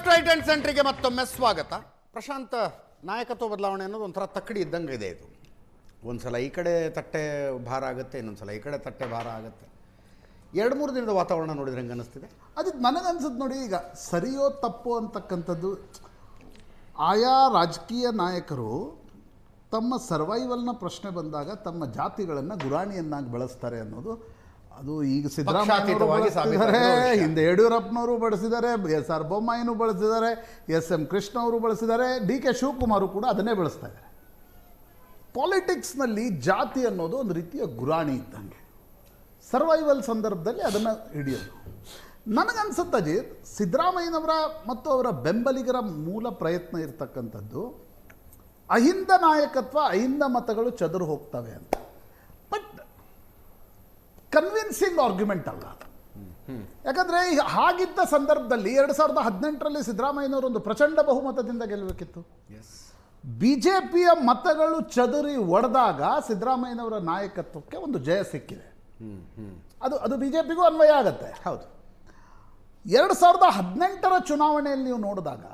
Left right and ಸೆಂಟ್ರಿಗೆ ಮತ್ತೊಮ್ಮೆ ಸ್ವಾಗತ. ಪ್ರಶಾಂತ್ ನಾಯಕತ್ವ ಬದಲಾವಣೆ ಅನ್ನೋದು ಒಂಥರ ತಕ್ಕಡಿ ಇದ್ದಂಗೆ ಇದೆ ಇದು. ಒಂದ್ಸಲ ಈ ಕಡೆ ತಟ್ಟೆ ಭಾರ ಆಗುತ್ತೆ, ಇನ್ನೊಂದ್ಸಲ ಈ ಕಡೆ ತಟ್ಟೆ ಭಾರ ಆಗುತ್ತೆ. ಎರಡು ಮೂರು ದಿನದ ವಾತಾವರಣ ನೋಡಿದ್ರೆ ಹೆಂಗೆ ಅನ್ನಿಸ್ತಿದೆ ಅದು ನನಗನ್ಸುತ್ತೆ ನೋಡಿ ಈಗ ಸರಿಯೋ ತಪ್ಪೋ ಅಂತಕ್ಕಂಥದ್ದು ಆಯಾ ರಾಜಕೀಯ ನಾಯಕರು ತಮ್ಮ ಸರ್ವೈವಲ್ನ ಪ್ರಶ್ನೆ ಬಂದಾಗ ತಮ್ಮ ಜಾತಿಗಳನ್ನು ಗುರಾಣಿಯನ್ನಾಗಿ ಬಳಸ್ತಾರೆ ಅನ್ನೋದು ಅದು ಈಗ ಸಿದ್ದರಾಮಯ್ಯ ಹಿಂದೆ ಯಡಿಯೂರಪ್ಪನವರು ಬಳಸಿದ್ದಾರೆ ಎಸ್ ಆರ್ ಬೊಮ್ಮಾಯಿನೂ ಬಳಸಿದ್ದಾರೆ ಎಸ್ ಎಂ ಕೃಷ್ಣ ಅವರು ಬಳಸಿದ್ದಾರೆ ಡಿ ಕೆ ಶಿವಕುಮಾರು ಕೂಡ ಅದನ್ನೇ ಬಳಸ್ತಾ ಇದ್ದಾರೆ. ಪಾಲಿಟಿಕ್ಸ್ನಲ್ಲಿ ಜಾತಿ ಅನ್ನೋದು ಒಂದು ರೀತಿಯ ಗುರಾಣಿ ಇದ್ದಂಗೆ. ಸರ್ವೈವಲ್ ಸಂದರ್ಭದಲ್ಲಿ ಅದನ್ನು ಹಿಡಿಯೋದು. ನನಗನ್ಸುತ್ತೆ ಅಜಿತ್ ಸಿದ್ದರಾಮಯ್ಯನವರ ಮತ್ತು ಅವರ ಬೆಂಬಲಿಗರ ಮೂಲ ಪ್ರಯತ್ನ ಇರತಕ್ಕಂಥದ್ದು ಅಹಿಂದ ನಾಯಕತ್ವ ಅಹಿಂದ ಮತಗಳು ಚದುರು ಹೋಗ್ತವೆ ಅಂತ. ಕನ್ವಿನ್ಸಿಂಗ್ ಆರ್ಗ್ಯುಮೆಂಟ್ ಅಲ್ಲ ಅದು. ಯಾಕಂದರೆ ಈಗ ಹಾಗಿದ್ದ ಸಂದರ್ಭದಲ್ಲಿ ಎರಡು ಸಾವಿರದ ಹದಿನೆಂಟರಲ್ಲಿ ಸಿದ್ದರಾಮಯ್ಯನವರು ಒಂದು ಪ್ರಚಂಡ ಬಹುಮತದಿಂದ ಗೆಲ್ಲಬೇಕಿತ್ತು. ಎಸ್ ಬಿ ಜೆ ಪಿಯ ಮತಗಳು ಚದುರಿ ಒಡೆದಾಗ ಸಿದ್ದರಾಮಯ್ಯನವರ ನಾಯಕತ್ವಕ್ಕೆ ಒಂದು ಜಯ ಸಿಕ್ಕಿದೆ. ಅದು ಅದು ಬಿ ಜೆ ಪಿಗೂ ಅನ್ವಯ ಆಗತ್ತೆ. ಹೌದು. ಎರಡು ಸಾವಿರದ ಹದಿನೆಂಟರ ಚುನಾವಣೆಯಲ್ಲಿ ನೀವು ನೋಡಿದಾಗ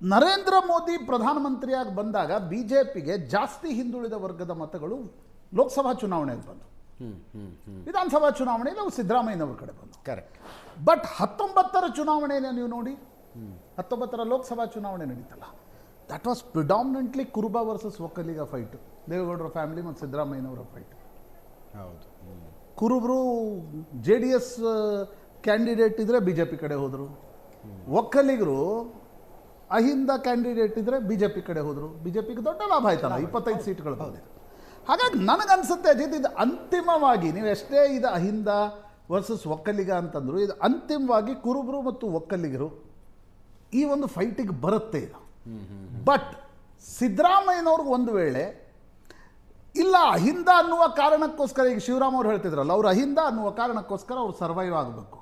ನರೇಂದ್ರ ಮೋದಿ ಪ್ರಧಾನಮಂತ್ರಿಯಾಗಿ ಬಂದಾಗ ಬಿ ಜೆ ಪಿಗೆ ಜಾಸ್ತಿ ಹಿಂದುಳಿದ ವರ್ಗದ ಮತಗಳು ಲೋಕಸಭಾ ಚುನಾವಣೆಗೆ ಬಂದು. ವಿಧಾನಸಭಾ ಚುನಾವಣೆಯಲ್ಲಿ ಅವು ಸಿದ್ದರಾಮಯ್ಯನವ್ರ ಕಡೆ ಬಂದು. ಕರೆಕ್ಟ್ ಬಟ್ ಹತ್ತೊಂಬತ್ತರ ಚುನಾವಣೆಯನ್ನು ನೀವು ನೋಡಿ ಹತ್ತೊಂಬತ್ತರ ಲೋಕಸಭಾ ಚುನಾವಣೆ ನಡೀತಲ್ಲ. That was predominantly Kuruba versus Vokkaliga fight ದೇವೇಗೌಡರ ಫ್ಯಾಮಿಲಿ ಮತ್ತು ಸಿದ್ದರಾಮಯ್ಯನವರ ಫೈಟ್ ಹೌದು ಕುರುಬರು ಜೆ ಡಿ ಎಸ್ ಕ್ಯಾಂಡಿಡೇಟ್ ಇದ್ರೆ ಬಿ ಜೆ ಪಿ ಕಡೆ ಹೋದರು. ಒಕ್ಕಲಿಗರು ಅಹಿಂದ ಕ್ಯಾಂಡಿಡೇಟ್ ಇದ್ದರೆ ಬಿ ಜೆ ಪಿ ಕಡೆ ಹೋದರು. ಬಿ ಜೆ ಪಿಗೆ ದೊಡ್ಡ ಲಾಭ ಆಯ್ತಲ್ಲ ಇಪ್ಪತ್ತೈದು ಸೀಟ್ಗಳು ಬಂದಿದೆ. ಹಾಗಾಗಿ ನನಗನ್ಸುತ್ತೆ ಅಜಿತ್ ಇದು ಅಂತಿಮವಾಗಿ ನೀವು ಎಷ್ಟೇ ಇದು ಅಹಿಂದ ವರ್ಸಸ್ ಒಕ್ಕಲಿಗ ಅಂತಂದ್ರು ಇದು ಅಂತಿಮವಾಗಿ ಕುರುಬರು ಮತ್ತು ಒಕ್ಕಲಿಗರು ಈ ಒಂದು ಫೈಟಿಗೆ ಬರುತ್ತೆ ಇದು. ಬಟ್ ಸಿದ್ದರಾಮಯ್ಯನವ್ರಿಗೆ ಒಂದು ವೇಳೆ ಇಲ್ಲ ಅಹಿಂದ ಅನ್ನುವ ಕಾರಣಕ್ಕೋಸ್ಕರ ಈಗ ಶಿವರಾಮ್ ಅವ್ರು ಹೇಳ್ತಿದ್ರಲ್ಲ ಅವ್ರು ಅಹಿಂದ ಅನ್ನುವ ಕಾರಣಕ್ಕೋಸ್ಕರ ಅವ್ರು ಸರ್ವೈವ್ ಆಗಬೇಕು.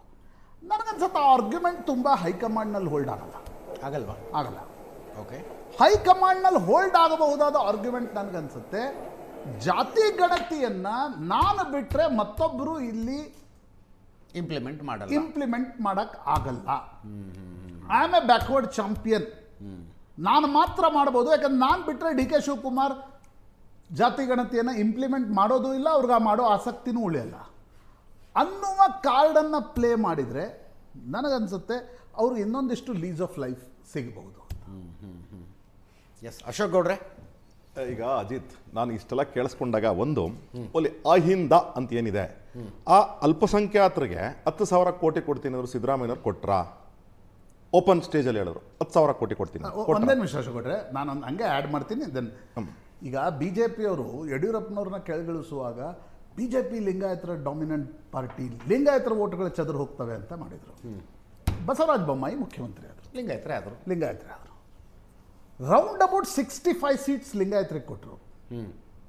ನನಗನ್ಸುತ್ತೆ ಆ ಆರ್ಗ್ಯುಮೆಂಟ್ ತುಂಬ ಹೈಕಮಾಂಡ್ನಲ್ಲಿ ಹೋಲ್ಡ್ ಆಗಲ್ಲ. ಆಗಲ್ವಾ? ಆಗಲ್ಲ. ಓಕೆ ಹೈಕಮಾಂಡ್ನಲ್ಲಿ ಹೋಲ್ಡ್ ಆಗಬಹುದಾದ ಆರ್ಗ್ಯುಮೆಂಟ್ ನನಗನ್ಸುತ್ತೆ ಜಾತಿ ಗಣತಿಯನ್ನ ನಾನು ಬಿಟ್ಟರೆ ಮತ್ತೊಬ್ಬರು ಇಲ್ಲಿ ಇಂಪ್ಲಿಮೆಂಟ್ ಮಾಡಲ್ಲ. ಇಂಪ್ಲಿಮೆಂಟ್ ಮಾಡಕ್ ಆಗಲ್ಲ. I am a backward champion ನಾನು ಮಾತ್ರ ಮಾಡ್ಬೋದು ಯಾಕಂದ್ರೆ ನಾನು ಬಿಟ್ಟರೆ ಡಿ ಕೆ ಶಿವಕುಮಾರ್ ಜಾತಿ ಗಣತಿಯನ್ನು ಇಂಪ್ಲಿಮೆಂಟ್ ಮಾಡೋದು ಇಲ್ಲ ಅವ್ರಿಗೆ ಆ ಮಾಡೋ ಆಸಕ್ತಿನೂ ಉಳಿಯಲ್ಲ. ಅನ್ನುವ ಕಾರ್ಡನ್ನು ಪ್ಲೇ ಮಾಡಿದರೆ ನನಗನ್ಸುತ್ತೆ ಅವ್ರಿಗೆ ಇನ್ನೊಂದಿಷ್ಟು ಲೀಸ್ ಆಫ್ ಲೈಫ್ ಸಿಗಬಹುದು ಎಸ್ ಅಶೋಕ್ ಗೌಡ್ರೆ? ಈಗ ಅಜಿತ್ ನಾನು ಇಷ್ಟೆಲ್ಲ ಕೇಳಿಸ್ಕೊಂಡಾಗ ಒಂದು ಒಲಿ ಅಹಿಂದ ಅಂತ ಏನಿದೆ? ಆ ಅಲ್ಪಸಂಖ್ಯಾತರಿಗೆ ಹತ್ತು ಸಾವಿರ ಕೋಟಿ ಕೊಡ್ತೀನಿ ಅವರು ಸಿದ್ದರಾಮಯ್ಯವ್ರು ಕೊಟ್ರ? ಓಪನ್ ಸ್ಟೇಜಲ್ಲಿ ಹೇಳಿದ್ರು ಹತ್ತು ಸಾವಿರ ಕೋಟಿ ಕೊಡ್ತೀನಿ? ಒಂದೇ ನಿಮಿಷ ಕೊಟ್ರೆ ನಾನು ಒಂದು ಹಂಗೆ ಆ್ಯಡ್ ಮಾಡ್ತೀನಿ ದೆನ್ ಈಗ ಬಿ ಜೆ ಪಿಯವರು ಯಡಿಯೂರಪ್ಪನವ್ರನ್ನ ಕೆಳಗಿಳಿಸುವಾಗ ಬಿ ಜೆ ಪಿ ಲಿಂಗಾಯತರ ಡಾಮಿನೆಂಟ್ ಪಾರ್ಟಿ ಲಿಂಗಾಯತರ ಓಟ್ಗಳು ಚದುರು ಹೋಗ್ತವೆ ಅಂತ ಮಾಡಿದರು. ಬಸವರಾಜ ಬೊಮ್ಮಾಯಿ ಮುಖ್ಯಮಂತ್ರಿ ಆದರು. ಲಿಂಗಾಯತರೇ ಆದರು. ಲಿಂಗಾಯತರೇ ಆದರು. Round about sixty five seats ಲಿಂಗಾಯತರಿಗೆ ಕೊಟ್ಟರು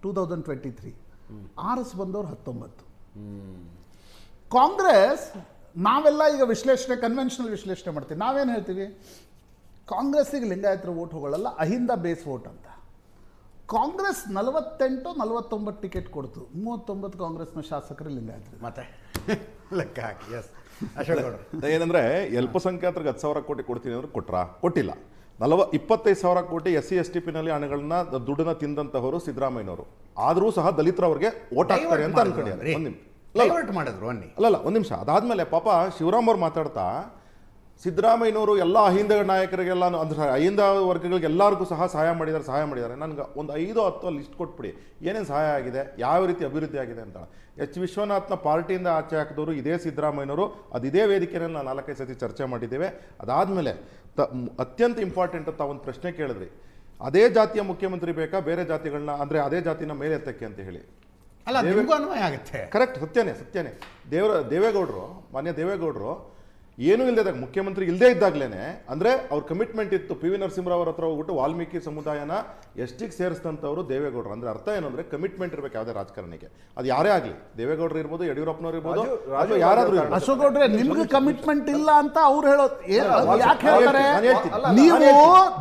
two thousand twenty three R S ಬಂದವರು ಹತ್ತೊಂಬತ್ತು. ಕಾಂಗ್ರೆಸ್ ನಾವೆಲ್ಲ ಈಗ ವಿಶ್ಲೇಷಣೆ ಕನ್ವೆನ್ಷನಲ್ ವಿಶ್ಲೇಷಣೆ ಮಾಡ್ತೀವಿ. ನಾವೇನು ಹೇಳ್ತೀವಿ? ಕಾಂಗ್ರೆಸ್ಸಿಗೆ ಲಿಂಗಾಯತರ ಓಟ್ ಹೋಗಲ್ಲ ಅಹಿಂದ ಬೇಸ್ ಓಟ್ ಅಂತ. ಕಾಂಗ್ರೆಸ್ ನಲವತ್ತೆಂಟು ನಲವತ್ತೊಂಬತ್ತು ಟಿಕೆಟ್ ಕೊಡ್ತು. ಮೂವತ್ತೊಂಬತ್ತು ಕಾಂಗ್ರೆಸ್ನ ಶಾಸಕರು ಲಿಂಗಾಯತ್ರಿ. ಮತ್ತೆ? ಲೆಕ್ಕ ಹಾಕಿ ಎಸ್ ಏನಂದ್ರೆ ಅಲ್ಪಸಂಖ್ಯಾತರಿಗೆ ಹತ್ತು ಸಾವಿರ ಕೋಟಿ ಕೊಡ್ತೀನಿ ಅಂದ್ರೆ ಕೊಟ್ರಾ? ಕೊಟ್ಟಿಲ್ಲ. ನಲವ ಇಪ್ಪತ್ತೈದು ಸಾವಿರ ಕೋಟಿ ಎಸ್ ಸಿ ಎಸ್ ಟಿ ಪಿನಲ್ಲಿ ಹಣಗಳನ್ನ ದುಡ್ಡನ್ನ ತಿಂದಂತಹವರು ಸಿದ್ದರಾಮಯ್ಯನವರು. ಆದರೂ ಸಹ ದಲಿತರವರಿಗೆ ಓಟ್ ಹಾಕ್ತಾರೆ ಅಂತ ಅನ್ಕೊಂಡಿದ್ದಾರೆ. ಒಂದು ನಿಮಿಷ. ಅಲ್ಲ, ಅಲ್ಲ. ಮಾಡಿದ್ರು ಅನ್ನಿ. ಒಂದು ನಿಮಿಷ. ಅದಾದ್ಮೇಲೆ ಪಾಪ ಶಿವರಾಮ್ ಅವ್ರು ಮಾತಾಡ್ತಾ ಸಿದ್ದರಾಮಯ್ಯನವರು ಎಲ್ಲ ಅಹಿಂದ ನಾಯಕರಿಗೆಲ್ಲ ಅಂದ್ರೆ ಅಹಿಂದ ವರ್ಗಗಳಿಗೆ ಎಲ್ಲರಿಗೂ ಸಹ ಸಹಾಯ ಮಾಡಿದ್ದಾರೆ ಸಹಾಯ ಮಾಡಿದ್ದಾರೆ ನನಗೆ ಒಂದು ಐದು ಹತ್ತು ಲಿಸ್ಟ್ ಕೊಟ್ಬಿಡಿ. ಏನೇನು ಸಹಾಯ ಆಗಿದೆ ಯಾವ ರೀತಿ ಅಭಿವೃದ್ಧಿ ಆಗಿದೆ ಅಂತ ಎಚ್ ವಿಶ್ವನಾಥ್ನ ಪಾರ್ಟಿಯಿಂದ ಆಚೆ ಹಾಕಿದವರು ಇದೇ ಸಿದ್ದರಾಮಯ್ಯನವರು. ಅದು ಇದೇ ವೇದಿಕೆಯನ್ನು ನಾವು ನಾಲ್ಕೈದು ಸತಿ ಚರ್ಚೆ ಮಾಡಿದ್ದೇವೆ. ಅದಾದಮೇಲೆ ತ ಅತ್ಯಂತ ಇಂಪಾರ್ಟೆಂಟ್ ಅಂತ ಒಂದು ಪ್ರಶ್ನೆ ಕೇಳಿದ್ರಿ. ಅದೇ ಜಾತಿಯ ಮುಖ್ಯಮಂತ್ರಿ ಬೇಕಾ ಬೇರೆ ಜಾತಿಗಳನ್ನ ಅಂದರೆ ಅದೇ ಜಾತಿನ ಮೇಲೆ ಎತ್ತಕ್ಕೆ ಅಂತ ಹೇಳಿ. ಅಲ್ಲ ಅನ್ವಯ ಆಗುತ್ತೆ. ಕರೆಕ್ಟ್ ಸತ್ಯನೇ ಸತ್ಯನೇ. ದೇವರ ದೇವೇಗೌಡರು ಮಾನ್ಯ ದೇವೇಗೌಡರು ಏನೂ ಇಲ್ಲದಾಗ ಮುಖ್ಯಮಂತ್ರಿ ಇಲ್ಲದೇ ಇದ್ದಾಗಲೇ ಅಂದರೆ ಅವ್ರ ಕಮಿಟ್ಮೆಂಟ್ ಇತ್ತು. ಪಿ ವಿ ನರಸಿಂಹರಾವ್ ಅವ್ರ ಹತ್ರ ಹೋಗ್ಬಿಟ್ಟು ವಾಲ್ಮೀಕಿ ಸಮುದಾಯನ ಎಷ್ಟಿಗೆ ಸೇರಿಸಿದಂಥವ್ರು ದೇವೇಗೌಡರು. ಅಂದರೆ ಅರ್ಥ ಏನು ಅಂದರೆ ಕಮಿಟ್ಮೆಂಟ್ ಇರಬೇಕು ಯಾವುದೇ ರಾಜಕಾರಣಿಗೆ. ಅದು ಯಾರೇ ಆಗಲಿ ದೇವೇಗೌಡರು ಇರ್ಬೋದು ಯಡಿಯೂರಪ್ಪನವ್ರು ಇರ್ಬೋದು ರಾಜು- ಯಾರಾದರೂ ಅಶೋಕ್ ಗೌಡ್ರೆ ನಿಮ್ಗೆ ಕಮಿಟ್ಮೆಂಟ್ ಇಲ್ಲ ಅಂತ ಅವ್ರು ಹೇಳೋದು ಯಾಕೆ ಹೇಳ್ತಾರೆ? ನೀವು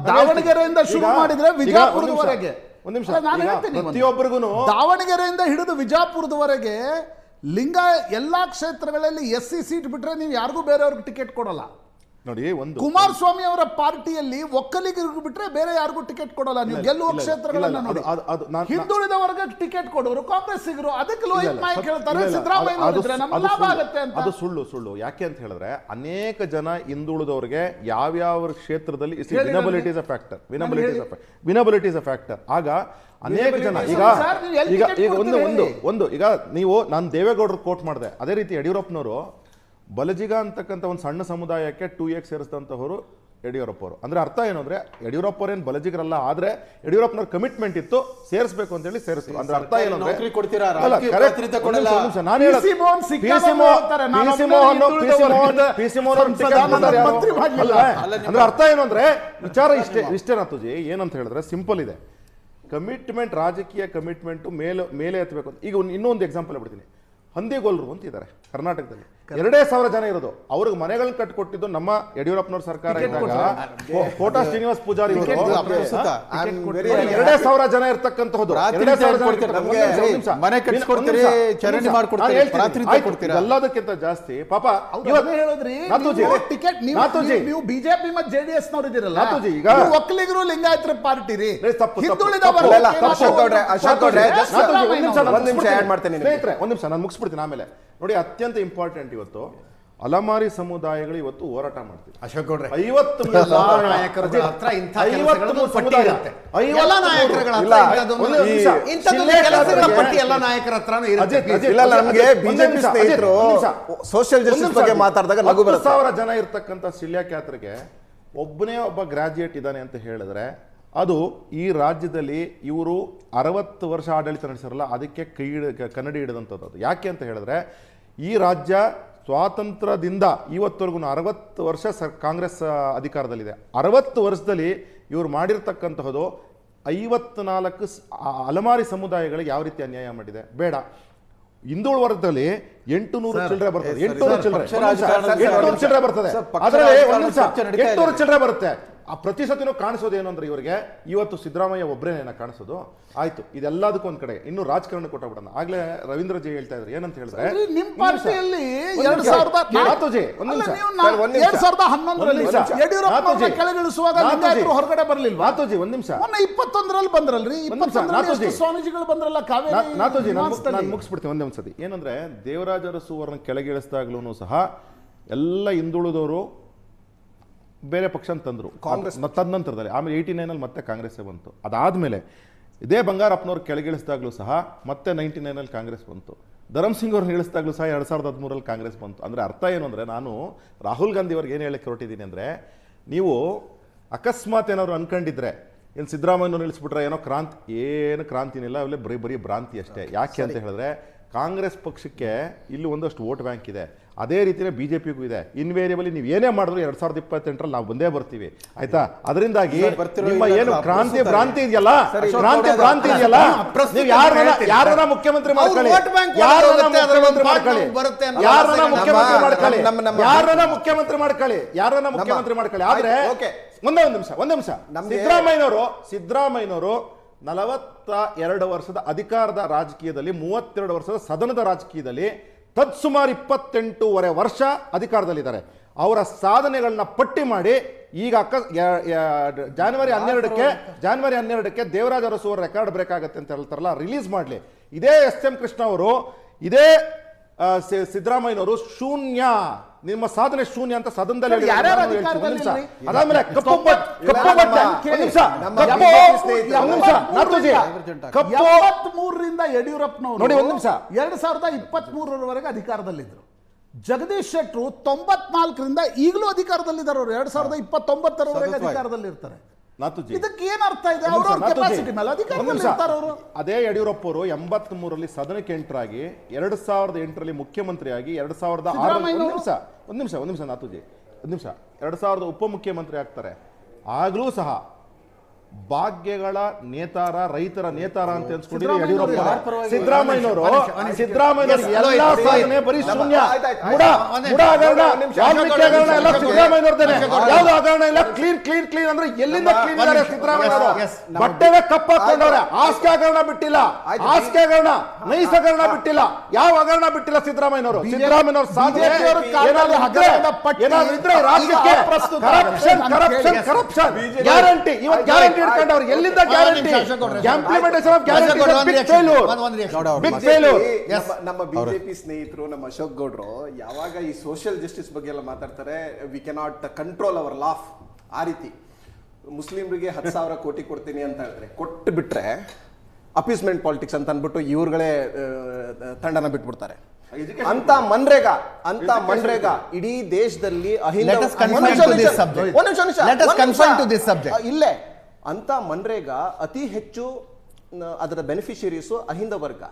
ದಾವಣಗೆರೆಯಿಂದ ಶುರು ಮಾಡಿದ್ರೆ ವಿಜಯಪುರದವರೆಗೆ ನಿಮಿಷ, ಒಂದ್ ನಿಮಿಷ. ಪ್ರತಿಯೊಬ್ಬರಿಗೂನು ದಾವಣಗೆರೆಯಿಂದ ಹಿಡಿದು ವಿಜಾಪುರದವರೆಗೆ ಲಿಂಗ ಎಲ್ಲ ಕ್ಷೇತ್ರಗಳಲ್ಲಿ ಎಸ್ ಸಿ ಸೀಟ್ ಬಿಟ್ಟರೆ ನೀವು ಯಾರಿಗೂ ಬೇರೆಯವ್ರಿಗೆ ಟಿಕೆಟ್ ಕೊಡಲ್ಲ. ನೋಡಿ ಒಂದು ಕುಮಾರಸ್ವಾಮಿ ಅವರ ಪಾರ್ಟಿಯಲ್ಲಿ ಒಕ್ಕಲಿಗರಿಗೂ ಬಿಟ್ರೆ ಬೇರೆ ಯಾರಿಗೂ ಟಿಕೆಟ್ ಕೊಡಲ್ಲ. ನೀವು ಗೆಲ್ಲುವ ಕ್ಷೇತ್ರಗಳನ್ನು ನೋಡಿ. ಹಿಂದುಳಿದ ವರ್ಗಕ್ಕೆ ಟಿಕೆಟ್ ಕೊಡೋರು ಕಾಂಗ್ರೆಸ್ಸಿಗರು ಅದಕ್ಕೆ ಲೋಹಿತ್ ನಾಯಕ್ ಹೇಳ್ತಾರೆ ಸಿದ್ದರಾಮಯ್ಯ ನಮ್ಗೆ ಲಾಭ ಆಗುತ್ತೆ ಅಂತ. ಅದು ಸುಳ್ಳು ಸುಳ್ಳು. ಯಾಕೆ ಅಂತ ಹೇಳಿದ್ರೆ ಅನೇಕ ಜನ ಹಿಂದುಳಿದವರಿಗೆ ಯಾವ್ಯಾವ ಕ್ಷೇತ್ರದಲ್ಲಿ ಹೇಳಿ winnability is a factor winnability is a winnability is a factor ಆಗ ಅನೇಕ ಜನ ಈಗ ಈಗ ಈಗ ಒಂದು ಒಂದು ಒಂದು ಈಗ ನೀವು ನಾನು ದೇವೇಗೌಡರು ಕೋಟ್ ಮಾಡಿದೆ. ಅದೇ ರೀತಿ ಯಡಿಯೂರಪ್ಪನವರು ಬಲಜಿಗ ಅಂತಕ್ಕಂಥ ಒಂದು ಸಣ್ಣ ಸಮುದಾಯಕ್ಕೆ ಟೂ ಎಕ್ಸ್ ಸೇರಿಸಿದಂಥವರು ಯಡಿಯೂರಪ್ಪ ಅವರು ಅಂದ್ರೆ ಅರ್ಥ ಏನು ಅಂದರೆ ಯಡಿಯೂರಪ್ಪ ಅವ್ರೇನು ಬಲಜಿಗರಲ್ಲ ಆದರೆ ಯಡಿಯೂರಪ್ಪನವ್ರ ಕಮಿಟ್ಮೆಂಟ್ ಇತ್ತು ಸೇರಿಸಬೇಕು ಅಂತ ಹೇಳಿ ಸೇರಿಸ್ತು. ಅಂದ್ರೆ ಅರ್ಥ ಏನು ಅಂದ್ರೆ ಅರ್ಥ ಏನು ಅಂದ್ರೆ ವಿಚಾರ ಇಷ್ಟೇ ಇಷ್ಟೇ ತುಜಿ? ಏನಂತ ಹೇಳಿದ್ರೆ ಸಿಂಪಲ್ ಇದೆ. ಕಮಿಟ್ಮೆಂಟ್ ರಾಜಕೀಯ ಕಮಿಟ್ಮೆಂಟು ಮೇಲೆ ಮೇಲೆ ಎತ್ತಬೇಕು ಈಗ ಒಂದು- ಇನ್ನೊಂದು ಎಕ್ಸಾಂಪಲ್ ಬಿಡ್ತೀನಿ ಹಂದಿಗೋಲ್ರು ಅಂತ ಇದ್ದಾರೆ ಕರ್ನಾಟಕದಲ್ಲಿ. ಎರಡೇ ಸಾವಿರ ಜನ ಇರೋದು. ಅವ್ರಿಗೆ ಮನೆಗಳನ್ನ ಕಟ್ಕೊಟ್ಟಿದ್ದು ನಮ್ಮ ಯಡಿಯೂರಪ್ಪನವ್ರ ಸರ್ಕಾರ ಇದ್ದಾಗ ಕೋಟಾ ಶ್ರೀನಿವಾಸ್ ಪೂಜಾರಿ ಎರಡೇ ಸಾವಿರ ಜನ ಇರ್ತಕ್ಕಂತಹದ್ದು? ಎಲ್ಲದಕ್ಕಿಂತ ಜಾಸ್ತಿ. ಪಾಪ ಟಿಕೆಟ್ ನೀವು ಬಿಜೆಪಿ ಮತ್ತೆ ಜೆಡಿಎಸ್ ನವರು ಇದ್ದೀರಲ್ಲ ಈಗ- ಒಕ್ಕಲಿಗರು ಲಿಂಗಾಯತರ ಪಾರ್ಟಿ ರೀ. ಒಂದ್ ನಿಮಿಷ, ಒಂದ್ ನಿಮಿಷ ನಾನು ಮುಗಿಸ್ಬಿಡ್ತೀನಿ ಆಮೇಲೆ. ನೋಡಿ ಅತ್ಯಂತ ಇಂಪಾರ್ಟೆಂಟ್ ಇವತ್ತು. ಅಲಮಾರಿ ಸಮುದಾಯಗಳು ಇವತ್ತು ಹೋರಾಟ ಮಾಡ್ತೀವಿ. ಅಶೋಕ್ ಗೌಡ್ರೆ ಐವತ್ತು ನಾಯಕರ ಹತ್ರ ಇಂಥ ಕೆಲಸಗಳನ್ನು ಪಟ್ಟಿ ಇರುತ್ತೆ ಎಲ್ಲ ನಾಯಕರ ಹತ್ರ ಇಲ್ಲ, ಒಂದು ನಿಮಿಷ. ಇಂಥದ್ದೊಂದು ಕೆಲಸಗಳ ಪಟ್ಟಿ ಎಲ್ಲ ನಾಯಕರ ಹತ್ರನೂ ಇರುತ್ತೆ. ಇಲ್ಲ, ನಮ್ಗೆ ಬಿಜೆಪಿ ಸ್ನೇಹಿತರು ಒಂದ್ ನಿಮಿಷ. ಬಗ್ಗೆ ಮಾತಾಡಿದಾಗ ಲಘು ಬರುತ್ತೆ. ಸಾವಿರ ಜನ ಇರ್ತಕ್ಕಂಥ ಶಿಲ್ಯಾಕ್ ಕ್ಯಾತ್ರಿಗೆ ಒಬ್ಬನೇ ಒಬ್ಬ ಗ್ರಾಜುಯೇಟ್ ಇದ್ದಾನೆ ಅಂತ ಹೇಳಿದ್ರೆ ಅದು ಈ ರಾಜ್ಯದಲ್ಲಿ ಇವರು ಅರವತ್ತು ವರ್ಷ ಆಡಳಿತ ನಡೆಸಿರಲ್ಲ ಅದಕ್ಕೆ ಕೈ ಹಿಡ- ಕನ್ನಡಿ ಹಿಡಿದಂಥದ್ದು ಅದು. ಯಾಕೆ ಅಂತ ಹೇಳಿದ್ರೆ ಈ ರಾಜ್ಯ ಸ್ವಾತಂತ್ರ್ಯದಿಂದ ಇವತ್ತವರೆಗೂ ಅರವತ್ತು ವರ್ಷ ಸರ್ ಕಾಂಗ್ರೆಸ್ ಅಧಿಕಾರದಲ್ಲಿದೆ. ಅರವತ್ತು ವರ್ಷದಲ್ಲಿ ಇವರು ಮಾಡಿರ್ತಕ್ಕಂತಹದ್ದು ಐವತ್ನಾಲ್ಕು ಅಲಮಾರಿ ಸಮುದಾಯಗಳಿಗೆ ಯಾವ ರೀತಿ ಅನ್ಯಾಯ ಮಾಡಿದೆ? ಬೇಡ. ಹಿಂದುಳ ವರ್ಗದಲ್ಲಿ ಎಂಟು ನೂರು ಚಿಲ್ಲರೆ ಬರ್ತದೆ. ಎಂಟು ಎಂಟುನೂರು ಚಿಲ್ಲರೆ ಎಂಟುನೂರು ಚಿಲ್ಲರೆ ಬರ್ತದೆ. ಅದರಲ್ಲಿ ಒಂದು ನಿಮಿಷ. ಎಂಟುನೂರು ಚಿಲ್ಲರೆ ಬರುತ್ತೆ. ಆ ಪ್ರತಿ ಸತಿನೂ ಕಾಣಿಸೋದು ಏನು ಅಂದ್ರೆ ಇವರಿಗೆ ಇವತ್ತು ಸಿದ್ದರಾಮಯ್ಯ ಒಬ್ಬರೇನೇನ ಕಾಣಿಸೋದು ಆಯ್ತು ಇದೆಲ್ಲದಕ್ಕೂ ಒಂದ್ ಕಡೆ ಇನ್ನು ರಾಜಕಾರಣ ಕೊಟ್ಟಬಿಡೋಣ ಆಗ್ಲೇ ರವೀಂದ್ರ ಜಿ ಹೇಳ್ತಾ ಇದ್ರು ಏನಂತ ಹೇಳಿದ್ರೆ ಅಂದ್ರೆ ನಿಮ್ ಪಾರ್ಟಿಯಲ್ಲಿ ಎರಡ್. ಸಾವಿರದ ನಾಥೂಜಿ, ಒಂದ್ ನಿಮಿಷ. ಎರಡ್ ಸಾವಿರದ ಹನ್ನೊಂದರಲ್ಲಿ ನಾಥೂಜಿ. ಕೆಳಗಿಳಿಸುವಾಗ. ಹೊರಗಡೆ ಬರಲಿಲ್ಲ ನಾಥೂಜಿ ಒಂದ್ ನಿಮಿಷ ಮೊನ್ನೆ ಇಪ್ಪತ್ತೊಂದರಲ್ಲಿ ಬಂದ್ರಲ್ರಿ ಇಪ್ಪತ್ತೊಂದರಲ್ಲಿ ಸ್ವಾಮೀಜಿಗಳು ಬಂದ್ರಲ್ಲ ಕಾವೇರಿ ನಾಥೋಜಿ ನಾನು. ಮುಗಿಸ್ಬಿಡ್ತೀನಿ ಒಂದೇ ಒಂದ್ಸತಿ ಏನಂದ್ರೆ ದೇವರಾಜರ ಸುವರ್ಣ ಕೆಳಗಿಳಿಸಿದಾಗ್ಲೂ ಸಹ ಎಲ್ಲ ಹಿಂದುಳಿದವರು ಬೇರೆ ಪಕ್ಷ ತಂದರು. ಕಾಂಗ್ರೆಸ್ ತದನಂತರದಲ್ಲಿ ಆಮೇಲೆ ಏಯ್ಟಿ ನೈನಲ್ಲಿ ಮತ್ತೆ ಕಾಂಗ್ರೆಸ್ಸೇ ಬಂತು. ಅದಾದಮೇಲೆ ಇದೇ ಬಂಗಾರಪ್ಪನವ್ರು ಕೆಳಗಿಳಿಸಿದಾಗಲೂ ಸಹ ಮತ್ತೆ ನೈಂಟಿ ನೈನಲ್ಲಿ ಕಾಂಗ್ರೆಸ್ ಬಂತು. ಧರಮ್ ಸಿಂಗ್ ಅವ್ರನ್ನ ಇಳಿಸಿದಾಗಲೂ ಸಹ ಎರಡು ಸಾವಿರದ ಹದಿಮೂರಲ್ಲಿ ಕಾಂಗ್ರೆಸ್ ಬಂತು. ಅಂದರೆ ಅರ್ಥ ಏನು ಅಂದರೆ ನಾನು ರಾಹುಲ್ ಗಾಂಧಿ ಅವ್ರಿಗೆ ಏನು ಹೇಳಕ್ಕೆ ಹೊರಟಿದ್ದೀನಿ ಅಂದರೆ ನೀವು ಅಕಸ್ಮಾತ್ ಏನಾದ್ರು ಅನ್ಕೊಂಡಿದ್ರೆ ಏನು ಸಿದ್ದರಾಮಯ್ಯನವ್ರು ನಿಲ್ಲಿಸ್ಬಿಟ್ರೆ ಏನೋ ಕ್ರಾಂತಿ ಏನು ಕ್ರಾಂತಿನಿಲ್ಲ ಅವಲ್ಲೇ ಬರೀ ಬರೀ ಭ್ರಾಂತಿ ಅಷ್ಟೇ. ಯಾಕೆ ಅಂತ ಹೇಳಿದ್ರೆ ಕಾಂಗ್ರೆಸ್ ಪಕ್ಷಕ್ಕೆ ಇಲ್ಲಿ ಒಂದಷ್ಟು ವೋಟ್ ಬ್ಯಾಂಕ್ ಇದೆ. ಅದೇ ರೀತಿಯೇ ಬಿ ಜೆ ಪಿಗೂ ಇದೆ. ಇನ್ವೇರಿಯಬಲಿ ನೀವು ಏನೇ ಮಾಡಿದ್ರು ಎರಡ್ ಸಾವಿರದ ಇಪ್ಪತ್ತೆಂಟರಲ್ಲಿ ನಾವು ಬಂದೇ ಬರ್ತೀವಿ. ಆಯ್ತಾ? ಅದರಿಂದಾಗಿ ನಿಮ್ಮ ಏನು ಕ್ರಾಂತಿ ಭ್ರಾಂತಿ ಇದೆಯಲ್ಲ? ಕ್ರಾಂತಿ ಭ್ರಾಂತಿ ಇದೆಯಲ್ಲ? ನೀವು ಯಾರನ್ನ ಯಾರನ್ನ ಮುಖ್ಯಮಂತ್ರಿ ಮಾಡ್ಕೊಳ್ಳಿ? ಯಾರನ್ನ ಮುಖ್ಯಮಂತ್ರಿ ಮಾಡ್ಕೊಳ್ಳಿ? ಯಾರನ್ನ ಮುಖ್ಯಮಂತ್ರಿ ಮಾಡ್ಕೊಳ್ಳಿ? ಯಾರನ್ನ ಮುಖ್ಯಮಂತ್ರಿ ಮಾಡ್ಕೊಳ್ಳಿ? ಯಾರನ್ನ ಮುಖ್ಯಮಂತ್ರಿ ಮಾಡ್ಕೊಳ್ಳಿ? ಆದ್ರೆ. ಒಂದೇ ಒಂದು ನಿಮಿಷ ಒಂದೇ ನಿಮಿಷ. ಸಿದ್ದರಾಮಯ್ಯನವರು ಸಿದ್ದರಾಮಯ್ಯನವರು ನಲವತ್ತ ಎರಡು ವರ್ಷದ ಅಧಿಕಾರದ ರಾಜಕೀಯದಲ್ಲಿ ಮೂವತ್ತೆರಡು ವರ್ಷದ ಸದನದ ರಾಜಕೀಯದಲ್ಲಿ ತತ್ಸುಮಾರು ಇಪ್ಪತ್ತೆಂಟೂವರೆ ವರ್ಷ ಅಧಿಕಾರದಲ್ಲಿದ್ದಾರೆ. ಅವರ ಸಾಧನೆಗಳನ್ನ ಪಟ್ಟಿ ಮಾಡಿ ಈಗ ಅಕ್ಕ ಜಾನ್ವರಿ ಹನ್ನೆರಡಕ್ಕೆ ಜಾನ್ವರಿ ಹನ್ನೆರಡಕ್ಕೆ ದೇವರಾಜ ಅರಸು ಅವರ ರೆಕಾರ್ಡ್ ಬ್ರೇಕ್ ಆಗುತ್ತೆ ಅಂತ ಹೇಳ್ತಾರಲ್ಲ ರಿಲೀಸ್ ಮಾಡಲಿ. ಇದೇ ಎಸ್ ಎಂ ಕೃಷ್ಣ ಅವರು ಇದೇ ಸಿದ್ದರಾಮಯ್ಯನವರು ಶೂನ್ಯ. ನಿಮ್ಮ ಸಾಧನೆ ಶೂನ್ಯ ಅಂತ ಸದನದಲ್ಲಿ? ಅದಾದ್ಮೇಲೆ ಕಪ್ಪು ಬಟ್ಟೆ ಮೂರರಿಂದ ಯಡಿಯೂರಪ್ಪನವರು. ನೋಡಿ, ಒಂದು ನಿಮಿಷ. ಎರಡ್ ಸಾವಿರದ ಇಪ್ಪತ್ತ್ ಮೂರರವರೆಗೆ ಅಧಿಕಾರದಲ್ಲಿದ್ರು ಜಗದೀಶ್ ಶೆಟ್ಟರು ತೊಂಬತ್ನಾಲ್ಕರಿಂದ ಈಗಲೂ ಅಧಿಕಾರದಲ್ಲಿದ್ದಾರೆ ಅವರು. ಎರಡ್ ಸಾವಿರದ ಇಪ್ಪತ್ತೊಂಬತ್ತರವರೆಗೆ ಸತತವಾಗಿ. ಇದಕ್ಕೆ ಏನ್ ಅರ್ಥ ಇದೆ. ಕೆಪಾಸಿಟಿ ಮೇಲೆ ಅವರು ಅದೇ ಯಡಿಯೂರಪ್ಪ ಅವರು. ಎಂಬತ್ ಮೂರರಲ್ಲಿ ಸದನಕ್ಕೆ ಎಂಟರಾಗಿ ಎರಡ್ ಸಾವಿರದ ಎಂಟರಲ್ಲಿ ಮುಖ್ಯಮಂತ್ರಿಯಾಗಿ ಎರಡ್ ಸಾವಿರದ ಆರು ಒಂದ್ ನಿಮಿಷ ಒಂದ್ ನಿಮಿಷ ಒಂದ್ ನಿಮಿಷ ನಾತುಜಿ. ಒಂದ್ ನಿಮಿಷ. ಎರಡ್ ಸಾವಿರದ ಉಪಮುಖ್ಯಮಂತ್ರಿ ಆಗ್ತಾರೆ. ಆಗ್ಲೂ ಸಹ ಭಾಗ್ಯಗಳ ನೇತಾರ ರೈತರ ನೇತಾರ ಅಂತ ಅನ್ಸ್ಕೊಂಡಿದ್ರೆ ಸಿದ್ದರಾಮಯ್ಯನವರು ಯಡಿಯೂರಪ್ಪ ಸಿದ್ದರಾಮಯ್ಯನವರು. ಸಿದ್ದರಾಮಯ್ಯನವರು ಎಲ್ಲ ಸಾಧನೆ ಬರೀ ಶೂನ್ಯ ಮುಡ ನಿಮಿಷ, ಹಗರಣ ವಾಲ್ಮೀಕಿ ಹಗರಣ ಎಲ್ಲ ಸಿದ್ದರಾಮಯ್ಯನವ್ರದ್ದೇನೆ ಯಾವ್ದು ಹಗರಣ ಇಲ್ಲ ಕ್ಲೀನ್ ಕ್ಲೀನ್ ಕ್ಲೀನ್ ಅಂದ್ರೆ ಎಲ್ಲಿಂದ ಕ್ಲೀನ್ ಇದ್ದಾರೆ ಸಿದ್ದರಾಮಯ್ಯನವರು. ಬಟ್ಟೆಗೆ ಕಪ್ಪ ಹಾಕೊಂಡವ್ರೆ. ಹಾಸಿಗೆ ಹಗರಣ ಬಿಟ್ಟಿಲ್ಲ. ಹಾಸಿಗೆ ಹಗರಣ ನೈಸ್ ಹಗರಣ ಬಿಟ್ಟಿಲ್ಲ ಯಾವ ಹಗರಣ ಬಿಟ್ಟಿಲ್ಲ ಸಿದ್ದರಾಮಯ್ಯನವರು ಸಿದ್ದರಾಮಯ್ಯವರು ಸಾಧ್ಯ BJP ಅವ್ರ ಏನಾದ್ರು ಪಟ್ಟಿ ಏನಾದ್ರು ಇದ್ರೆ ರಾಜ್ಯಕ್ಕೆ ಕರಪ್ಷನ್ ಕರಪ್ಷನ್ ಕರಪ್ಷನ್ ಗ್ಯಾರಂಟಿ ಇವತ್ತು ಗ್ಯಾರಂಟಿ ಆಯ್ತು, ಇಟ್ಕೊಂಡವ್ರು ಎಲ್ಲಿಂದ ಗ್ಯಾರಂಟಿ ಇಂಪ್ಲಿಮೆಂಟೇಷನ್ ಆಫ್ ಗ್ಯಾರಂಟಿ ಅವ್ರೆ, ಬಿಗ್ ಫೇಲ್ಯೂರ್. ಬಿಗ್ ಫೇಲ್ಯೂರ್ ನಮ್ಮ- ಬಿಜೆಪಿ ಸ್ನೇಹಿತರು ನಮ್ಮ ಅಶೋಕ್ ಗೌಡ್ರು ಯಾವಾಗ ಈ ಸೋಷಿಯಲ್ ಜಸ್ಟಿಸ್ ಬಗ್ಗೆ ಎಲ್ಲ ಮಾತಾಡ್ತಾರೆ we cannot control our laugh ಆ ರೀತಿ. ಮುಸ್ಲಿಮ್ರಿಗೆ ಹತ್ತು ಸಾವಿರ ಕೋಟಿ ಕೊಡ್ತೀನಿ ಅಂತ ಹೇಳಿದ್ರೆ ಕೊಟ್ಟು ಬಿಟ್ರೆ ಅಪೀಸ್ಮೆಂಟ್ ಪಾಲಿಟಿಕ್ಸ್ ಅಂತ ಅಂದ್ಬಿಟ್ಟು ಇವ್ರುಗಳೇ ಆ, ತಂಡನ ಬಿಟ್ಬಿಡ್ತಾರೆ. ಅಂತ ಮನ್ರೇಗಾ ಅಂತ ಮನ್ರೇಗಾ ಇಡೀ ದೇಶದಲ್ಲಿ ಅಹಿಂದ ಇಲ್ಲೇ. ಅಂತ ಮನ್ರೇಗಾ ಅತಿ ಹೆಚ್ಚು ಅದರ ಬೆನಿಫಿಷಿಯರೀಸು ಅಹಿಂದ ವರ್ಗ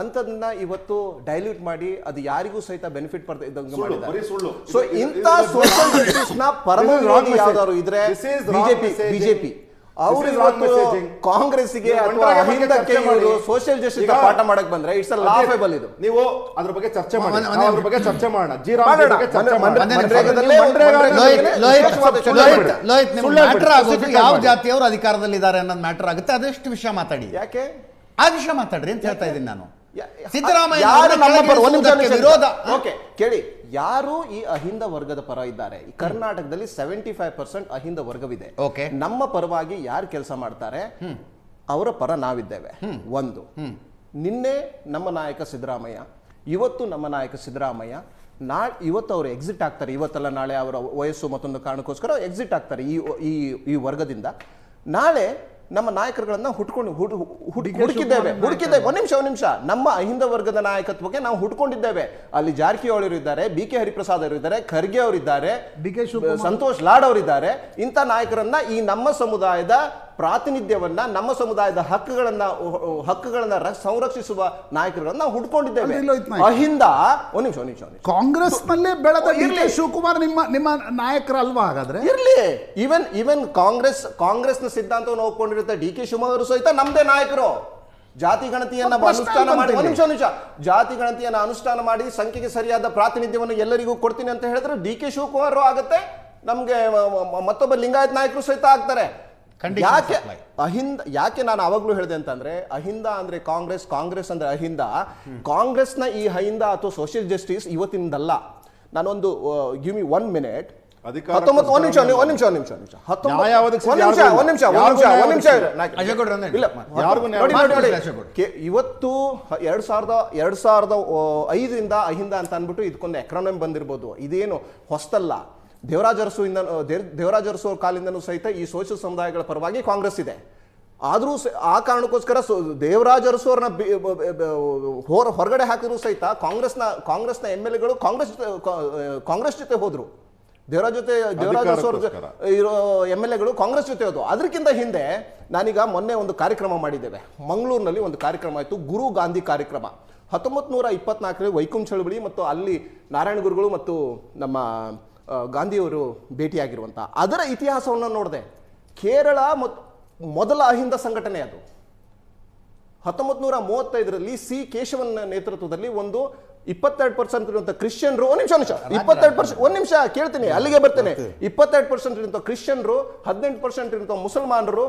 ಅಂಥದನ್ನ ಇವತ್ತು ಡೈಲ್ಯೂಟ್ ಮಾಡಿ ಅದು ಯಾರಿಗೂ ಸಹಿತ ಬೆನಿಫಿಟ್ ಪಡ್ತಾ ಇದ್ದಂಗೆ ಮಾಡಿದ್ದಾರೆ. ಸೊ ಇಂಥ ಸೋಷಿಯಲ್. ಯಾವ್ದಾದ್ರು ಇದ್ರೆ ಬಿಜೆಪಿ ಬಿಜೆಪಿ ಅವರು. ಕಾಂಗ್ರೆಸ್ಗೆ ಮಾಡಿ. ಇವರು ಸೋಷಿಯಲ್ ಜಸ್ಟಿಸ್ ಪಾಠ ಮಾಡಕ್ ಬಂದ್ರೆ ಇಟ್ಸ್ ಲಾಫೇಬಲ್ ಇದು. ನೀವು ಅದ್ರ ಬಗ್ಗೆ ಚರ್ಚೆ ಮಾಡಿ. ಅದ್ರ ಬಗ್ಗೆ ಚರ್ಚೆ ಮಾಡೋಣ. ಜೀರಾ ಮಾಡೋಣ. ಬಗ್ಗೆ ಚರ್ಚೆ. ಮ್ಯಾಟರ್ ಆಗೋದು ಯಾವ ಜಾತಿಯವರು ಅಧಿಕಾರದಲ್ಲಿದ್ದಾರೆ ಅನ್ನೋದು ಮ್ಯಾಟರ್ ಆಗುತ್ತೆ. ಅದೆಷ್ಟು ವಿಷಯ ಮಾತಾಡಿ. ಯಾಕೆ? ಆ ವಿಷಯ ಮಾತಾಡ್ರಿ ಅಂತ ಹೇಳ್ತಾ ಇದ್ದೀನಿ ನಾನು. ಸಿದ್ದರಾಮಯ್ಯ. ವಿರೋಧ. ಓಕೆ ಕೇಳಿ. ಯಾರು ಈ ಅಹಿಂದ ವರ್ಗದ ಪರ ಇದ್ದಾರೆ? ಕರ್ನಾಟಕದಲ್ಲಿ ಸೆವೆಂಟಿ ಫೈವ್ ಪರ್ಸೆಂಟ್ ಅಹಿಂದ ವರ್ಗವಿದೆ. ನಮ್ಮ ಪರವಾಗಿ ಯಾರು ಕೆಲಸ ಮಾಡ್ತಾರೆ? ಅವರ ಪರ ನಾವಿದ್ದೇವೆ. ಒಂದು. ನಿನ್ನೆ ನಮ್ಮ ನಾಯಕ ಸಿದ್ದರಾಮಯ್ಯ ಇವತ್ತು ನಮ್ಮ ನಾಯಕ ಸಿದ್ದರಾಮಯ್ಯ ನಾ ಇವತ್ತು ಅವರು ಎಕ್ಸಿಟ್ ಆಗ್ತಾರೆ. ಇವತ್ತಲ್ಲ ನಾಳೆ ಅವರ ವಯಸ್ಸು ಮತ್ತೊಂದು ಕಾರಣಕ್ಕೋಸ್ಕರ ಎಕ್ಸಿಟ್ ಆಗ್ತಾರೆ ಈ ಈ ವರ್ಗದಿಂದ. ನಾಳೆ ನಮ್ಮ ನಾಯಕರುಗಳನ್ನ ಹುಟ್ಕೊಂಡು ಹುಡು ಹುಡು- ಹುಡುಕಿದ್ದೇವೆ. ಹುಡುಕಿದ್ದೇವೆ. ಒಂದ್ ನಿಮಿಷ ಒಂದ್ ನಿಮಿಷ. ನಮ್ಮ ಅಹಿಂದ ವರ್ಗದ ನಾಯಕತ್ವಕ್ಕೆ ನಾವು ಹುಟ್ಕೊಂಡಿದ್ದೇವೆ. ಅಲ್ಲಿ ಜಾರಕಿಹೊಳಿ ಇದ್ದಾರೆ ಬಿ ಕೆ ಹರಿಪ್ರಸಾದ್ ಅವರು ಇದ್ದಾರೆ ಖರ್ಗೆ ಅವರಿದ್ದಾರೆ ಸಂತೋಷ್ ಲಾಡ್ ಅವರಿದ್ದಾರೆ ಇಂಥ ನಾಯಕರನ್ನ ಈ ನಮ್ಮ ಸಮುದಾಯದ ಪ್ರಾತಿನಿಧ್ಯವನ್ನ ನಮ್ಮ ಸಮುದಾಯದ ಹಕ್ಕುಗಳನ್ನ ಹಕ್ಕುಗಳನ್ನ ಸಂರಕ್ಷಿಸುವ ನಾಯಕರುಗಳನ್ನ ನಾವು ಹುಡ್ಕೊಂಡಿದ್ದೇವೆ. ಅಹಿಂದ ಒಂದ್ ನಿಮಿಷ ಕಾಂಗ್ರೆಸ್ ನಿಮಿಷ ಬೆಳೆದ ಇರ್ಲಿ. ಶಿವಕುಮಾರ್ ನಿಮ್ಮ ನಿಮ್ಮ ನಾಯಕರಲ್ವಾ ಹಾಗಾದ್ರೆ? ಇರ್ಲಿ. ಈವನ್ ಈವನ್ ಕಾಂಗ್ರೆಸ್ ಕಾಂಗ್ರೆಸ್ನ ಸಿದ್ಧಾಂತವನ್ನು ಒಪ್ಕೊಂಡಿರುತ್ತೆ ಡಿ ಕೆ ಶಿವಮೊಗ್ಗರು ಸಹಿತ ನಮ್ದೇ ನಾಯಕರು. ಜಾತಿ ಗಣತಿಯನ್ನ ಅನುಷ್ಠಾನ ಮಾಡಿ ನಿಮಿಷ ನಿಮಿಷ. ಜಾತಿ ಗಣತಿಯನ್ನ ಅನುಷ್ಠಾನ ಮಾಡಿ ಸಂಖ್ಯೆಗೆ ಸರಿಯಾದ ಪ್ರಾತಿನಿಧ್ಯವನ್ನು ಎಲ್ಲರಿಗೂ ಕೊಡ್ತೀನಿ ಅಂತ ಹೇಳಿದ್ರೆ ಡಿ ಕೆ ಶಿವಕುಮಾರ್ ಆಗತ್ತೆ. ನಮ್ಗೆ ಮತ್ತೊಬ್ಬ ಲಿಂಗಾಯತ್ ನಾಯಕರು ಸಹಿತ ಆಗ್ತಾರೆ. ಯಾಕೆ ಅಹಿಂದ ಯಾಕೆ ನಾನು ಅವಾಗಲೂ ಹೇಳಿದೆ ಅಂತಂದ್ರೆ ಅಹಿಂದ ಅಂದ್ರೆ ಕಾಂಗ್ರೆಸ್ ಕಾಂಗ್ರೆಸ್ ಅಂದ್ರೆ ಅಹಿಂದ. ಕಾಂಗ್ರೆಸ್ನ ಈ ಅಹಿಂದ ಅಥವಾ ಸೋಷಿಯಲ್ ಜಸ್ಟಿಸ್ ಇವತ್ತಿಂದಲ್ಲ. ನಾನೊಂದು ಗಿವ್ ಮಿ ಒನ್ ಮಿನಿಟ್ ಇವತ್ತು ಎರಡ್ ಸಾವಿರದ ಎರಡ್ ಸಾವಿರದ ಐದರಿಂದ ಅಹಿಂದ ಅಂತ ಅಂದ್ಬಿಟ್ಟು ಇದಕ್ಕೊಂದು ಎಕ್ರಾನಮಿ ಬಂದಿರ್ಬೋದು. ಇದೇನು ಹೊಸ್ತಲ್ಲ. ದೇವರಾಜ ಅರಸು ಇಂದ ದೇವರಾಜ ಅರಸು ಅವ್ರ ಕಾಲಿಂದನೂ ಸಹಿತ ಈ ಸೋಷಿಯಲ್ ಸಮುದಾಯಗಳ ಪರವಾಗಿ ಕಾಂಗ್ರೆಸ್ ಇದೆ. ಆದರೂ ಆ ಕಾರಣಕ್ಕೋಸ್ಕರ ಸೊ ದೇವರಾಜ ಅರಸು ಅವ್ರನ್ನ ಹೊರ ಹೊರಗಡೆ ಹಾಕಿದ್ರು ಸಹಿತ ಕಾಂಗ್ರೆಸ್ನ ಕಾಂಗ್ರೆಸ್ನ ಎಂ ಎಲ್ ಎಗಳು ಕಾಂಗ್ರೆಸ್ ಜೊತೆ- ಕಾಂಗ್ರೆಸ್ ಜೊತೆ ಹೋದ್ರು. ದೇವರಾಜ್ ಜೊತೆ ದೇವರಾಜ ಅರಸು ಅವ್ರ ಇರೋ ಎಂ ಎಲ್ ಎಗಳು ಕಾಂಗ್ರೆಸ್ ಜೊತೆ ಹೋದ್ರು. ಅದಕ್ಕಿಂತ ಹಿಂದೆ ನಾನೀಗ ಮೊನ್ನೆ ಒಂದು ಕಾರ್ಯಕ್ರಮ ಮಾಡಿದ್ದೇವೆ. ಮಂಗಳೂರಿನಲ್ಲಿ ಒಂದು ಕಾರ್ಯಕ್ರಮ ಆಯಿತು ಗುರು ಗಾಂಧಿ ಕಾರ್ಯಕ್ರಮ. ಹತ್ತೊಂಬತ್ತು ನೂರ ಇಪ್ಪತ್ನಾಲ್ಕರಲ್ಲಿ ವೈಕುಂಠ ಚಳವಳಿ ಮತ್ತು ಅಲ್ಲಿ ನಾರಾಯಣ ಗುರುಗಳು ಮತ್ತು ನಮ್ಮ ಗಾಂಧಿಯವರು ಭೇಟಿಯಾಗಿರುವಂಥ ಅದರ ಇತಿಹಾಸವನ್ನು ನೋಡಿದೆ. ಕೇರಳ ಮತ್ತು ಮೊದಲ ಅಹಿಂದ ಸಂಘಟನೆ ಅದು. ಹತ್ತೊಂಬತ್ತು ನೂರ ಮೂವತ್ತೈದರಲ್ಲಿ ಸಿ ಕೇಶವನ ನೇತೃತ್ವದಲ್ಲಿ ಒಂದು ಇಪ್ಪತ್ತೆರಡು ಪರ್ಸೆಂಟ್ ಇರುವಂಥ ಕ್ರಿಶ್ಚಿಯನ್ರು ಒಂದ್ ನಿಮಿಷ ನಿಮಿಷ ಇಪ್ಪತ್ತೆರಡು ಪರ್ಸೆಂಟ್ ಒಂದು ನಿಮಿಷ ಕೇಳ್ತೀನಿ ಅಲ್ಲಿಗೆ ಬರ್ತೇನೆ. ಇಪ್ಪತ್ತೆರಡು ಪರ್ಸೆಂಟ್ ಇರುವಂಥ ಕ್ರಿಶ್ಚಿಯನ್ರು ಹದಿನೆಂಟು ಪರ್ಸೆಂಟ್ ಇರುವಂಥ ಮುಸಲ್ಮಾನರು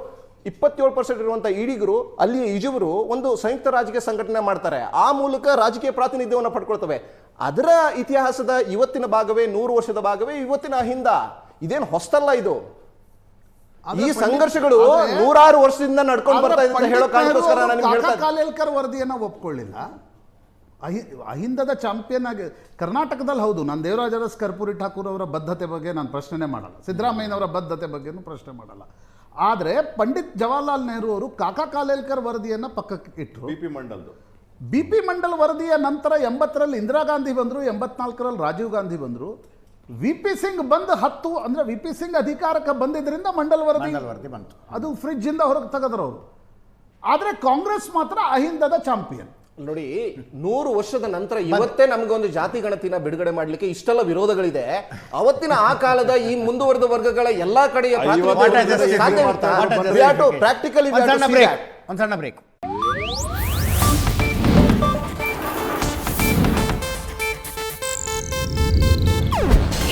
ಇಪ್ಪತ್ತೇಳು ಪರ್ಸೆಂಟ್ ಇರುವಂಥ ಈಡಿಗರು ಅಲ್ಲಿಯ ಇಜುವರು ಒಂದು ಸಂಯುಕ್ತ ರಾಜಕೀಯ ಸಂಘಟನೆ ಮಾಡ್ತಾರೆ. ಆ ಮೂಲಕ ರಾಜಕೀಯ ಪ್ರಾತಿನಿಧ್ಯವನ್ನು ಪಡ್ಕೊಳ್ತವೆ. ಅದರ ಇತಿಹಾಸದ ಇವತ್ತಿನ ಭಾಗವೇ ನೂರು ವರ್ಷದ ಭಾಗವೇ ಇವತ್ತಿನ ಹಿಂದ. ಇದೇನು ಹೊಸ್ತಲ್ಲ ಇದು? ಈ ಸಂಘರ್ಷಗಳು ನೂರಾರು ವರ್ಷದಿಂದ ನಡ್ಕೊಂಡು ಬರ್ತಾ ಇದೆ ಅಂತ. ಕಾಲೇಲ್ಕರ್ ವರದಿಯನ್ನ ಒಪ್ಕೊಳ್ಳಿಲ್ಲ. ಅಹಿ ಅಹಿಂದದ ಚಾಂಪಿಯನ್ ಆಗಿ ಕರ್ನಾಟಕದಲ್ಲಿ ಹೌದು ನಾನು ದೇವರಾಜ ಅರಸ್ ಕರ್ಪೂರಿ ಠಾಕೂರ್ ಅವರ ಬದ್ಧತೆ ಬಗ್ಗೆ ನಾನು ಪ್ರಶ್ನೆ ಮಾಡಲ್ಲ. ಸಿದ್ದರಾಮಯ್ಯನವರ ಬದ್ಧತೆ ಬಗ್ಗೆನೂ ಪ್ರಶ್ನೆ ಮಾಡಲ್ಲ. ಆದರೆ ಪಂಡಿತ್ ಜವಾಹರ್ಲಾಲ್ ನೆಹರು ಅವರು ಕಾಕಾ ಕಾಲೇಲ್ಕರ್ ವರದಿಯನ್ನು ಪಕ್ಕಕ್ಕೆ ಇಟ್ಟರು ಬಿ ಪಿ ಮಂಡಲ್ದು. ಬಿ ಪಿ ಮಂಡಲ್ ವರದಿಯ ನಂತರ ಎಂಬತ್ತರಲ್ಲಿ ಇಂದಿರಾ ಗಾಂಧಿ ಬಂದರು ಎಂಬತ್ನಾಲ್ಕರಲ್ಲಿ ರಾಜೀವ್ ಗಾಂಧಿ ಬಂದರು. ವಿ ಪಿ ಸಿಂಗ್ ಬಂದು ಹತ್ತು ಅಂದರೆ ವಿ ಪಿ ಸಿಂಗ್ ಅಧಿಕಾರಕ್ಕೆ ಬಂದಿದ್ದರಿಂದ ಮಂಡಲ್ ವರದಿ ಮಂಡಲ್ ವರದಿ ಬಂತು. ಅದು ಫ್ರಿಡ್ಜಿಂದ ಹೊರಗೆ ತೆಗೆದ್ರು ಅವರು. ಆದರೆ ಕಾಂಗ್ರೆಸ್ ಮಾತ್ರ ಅಹಿಂದದ ಚಾಂಪಿಯನ್. ನೋಡಿ ನೂರು ವರ್ಷದ ನಂತರ ಇವತ್ತೇ ನಮ್ಗೆ ಒಂದು ಜಾತಿ ಗಣತಿನ ಬಿಡುಗಡೆ ಮಾಡ್ಲಿಕ್ಕೆ ಇಷ್ಟೆಲ್ಲ ವಿರೋಧಗಳಿದೆ. ಅವತ್ತಿನ ಆ ಕಾಲದ ಈ ಮುಂದುವರೆದ ವರ್ಗಗಳ ಎಲ್ಲಾ ಕಡೆಯ ಪ್ರಾಕ್ಟಿಕಲಿ ಒಂದ್ ಸಣ್ಣ ಸಾಧ್ಯ